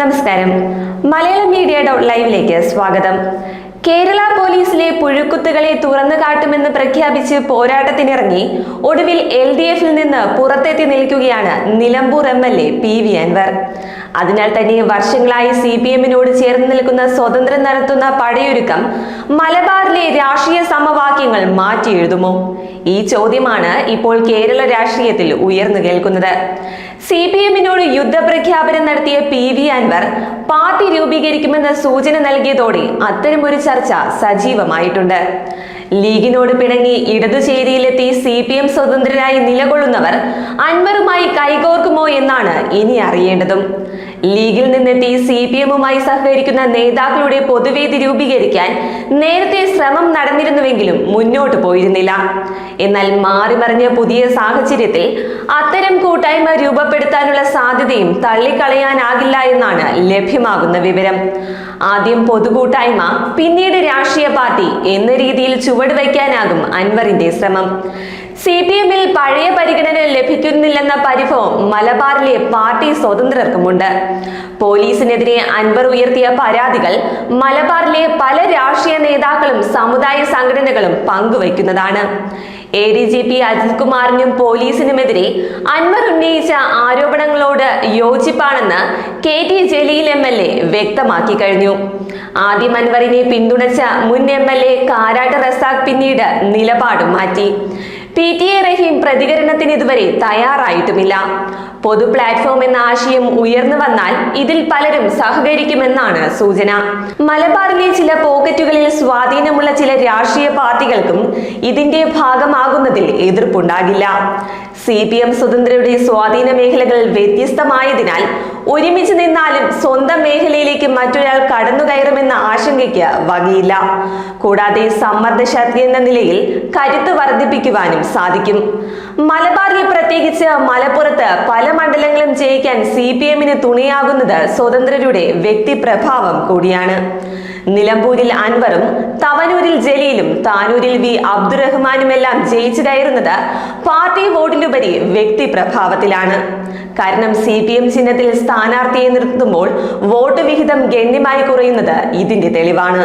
നമസ്കാരം. മലയാള media dot ലൈവിലേക്ക് സ്വാഗതം. കേരള പോലീസിലെ പുഴുക്കുത്തുകളെ തുറന്നു കാട്ടുമെന്ന് പ്രഖ്യാപിച്ച് പോരാട്ടത്തിനിറങ്ങി ഒടുവിൽ എൽ ഡി എഫിൽ നിന്ന് പുറത്തെത്തി നിൽക്കുകയാണ് Nilambur M L A P V Anvar. അതിനാൽ തന്നെ വർഷങ്ങളായി സി പി എമ്മിനോട് ചേർന്ന് നിൽക്കുന്ന സ്വതന്ത്രം നടത്തുന്ന പടയൊരുക്കം മലബാറിലെ രാഷ്ട്രീയ സമവാക്യങ്ങൾ മാറ്റി എഴുതുമോ? ഈ ചോദ്യമാണ് ഇപ്പോൾ കേരള രാഷ്ട്രീയത്തിൽ ഉയർന്നു കേൾക്കുന്നത്. സി പി എമ്മിനോട് യുദ്ധപ്രഖ്യാപനം നടത്തിയ പി വി അൻവർ പാർട്ടി രൂപീകരിക്കുമെന്ന സൂചന നൽകിയതോടെ അത്തരമൊരു ചർച്ച സജീവമായിട്ടുണ്ട്. ലീഗിനോട് പിണങ്ങി ഇടതുചേരിയിലെത്തി സി പി എം സ്വതന്ത്രരായി നിലകൊള്ളുന്നവർ അൻവറുമായി കൈകോർക്കുമോ എന്നാണ് ഇനി അറിയേണ്ടതും. ലീഗിൽ നിന്നെത്തി സി പി എമ്മുമായി സഹകരിക്കുന്ന നേതാക്കളുടെ പൊതുവേദി രൂപീകരിക്കാൻ നേരത്തെ ശ്രമം നടന്നിരുന്നുവെങ്കിലും മുന്നോട്ട് പോയിരുന്നില്ല. എന്നാൽ മാറിമറിഞ്ഞ പുതിയ സാഹചര്യത്തിൽ അത്തരം കൂട്ടായ്മ രൂപപ്പെടുത്താനുള്ള സാധ്യതയും തള്ളിക്കളയാനാകില്ല എന്നാണ് ലഭ്യമാകുന്ന വിവരം. ആദ്യം പൊതുകൂട്ടായ്മ പിന്നീട് രാഷ്ട്രീയ പാർട്ടി എന്ന രീതിയിൽ ചുവടുവയ്ക്കാനാകും അൻവറിന്റെ ശ്രമം. സി പി എമ്മിൽ പഴയ പരിഗണന ലഭിക്കുന്നില്ലെന്ന പരിഭവം മലബാറിലെ പാർട്ടി സ്വതന്ത്രർക്കുമുണ്ട്. പോലീസിനെതിരെ അൻവർ ഉയർത്തിയ പരാതികൾ മലബാറിലെ പല രാഷ്ട്രീയ നേതാക്കളും സമുദായ സംഘടനകളും പങ്കുവയ്ക്കുന്നതാണ്. A D G P Ajith കുമാറിനും പോലീസിനുമെതിരെ അൻവർ ഉന്നയിച്ച ആരോപണങ്ങളോട് യോജിപ്പാണെന്ന് K T Jaleel M L A വ്യക്തമാക്കി കഴിഞ്ഞു. ആദ്യം അൻവറിനെ പിന്തുണച്ച മുൻ M L A Karat Razak പിന്നീട് നിലപാട് മാറ്റി. പി ടി എ റഹീം പ്രതികരണത്തിന് ഇതുവരെ തയ്യാറായിട്ടുമില്ല. പൊതു പ്ലാറ്റ്ഫോം എന്ന ആശയം ഉയർന്നു വന്നാൽ ഇതിൽ പലരും സഹകരിക്കുമെന്നാണ് സൂചന. മലബാറിലെ ചില പോക്കറ്റുകളിൽ സ്വാധീനമുള്ള ചില രാഷ്ട്രീയ പാർട്ടികൾക്കും ഇതിന്റെ ഭാഗമാകുന്നതിൽ എതിർപ്പുണ്ടാകില്ല. സി പി എം സ്വതന്ത്രയുടെ സ്വാധീന മേഖലകൾ വ്യത്യസ്തമായതിനാൽ ഒരുമിച്ച് നിന്നാലും സ്വന്തം മേഖലയിലേക്ക് മറ്റൊരാൾ കടന്നു കയറുമെന്ന ആശങ്കയ്ക്ക് വകയില്ല. കൂടാതെ സമ്മർദ്ദ ശക്തി എന്ന നിലയിൽ കരുത്ത് വർദ്ധിപ്പിക്കുവാനും സാധിക്കും. മലബാറിൽ പ്രത്യേകിച്ച് മലപ്പുറത്ത് പല മണ്ഡലങ്ങളും ജയിക്കാൻ സി പി എമ്മിന് തുണയാകുന്നത് സ്വതന്ത്രരുടെ വ്യക്തിപ്രഭാവം കൂടിയാണ്. നിലമ്പൂരിൽ അൻവറും തവനൂരിൽ ജലീലും താനൂരിൽ വി അബ്ദുറഹ്മാനുമെല്ലാം ജയിച്ചു കയറുന്നത് പാർട്ടി വോട്ടിലുപരി വ്യക്തിപ്രഭാവത്തിലാണ്. കാരണം സി പി എം ചിഹ്നത്തിൽ സ്ഥാനാർത്ഥിയെ നിർത്തുമ്പോൾ വോട്ട് വിഹിതം ഗണ്യമായി കുറയുന്നത് ഇതിന്റെ തെളിവാണ്.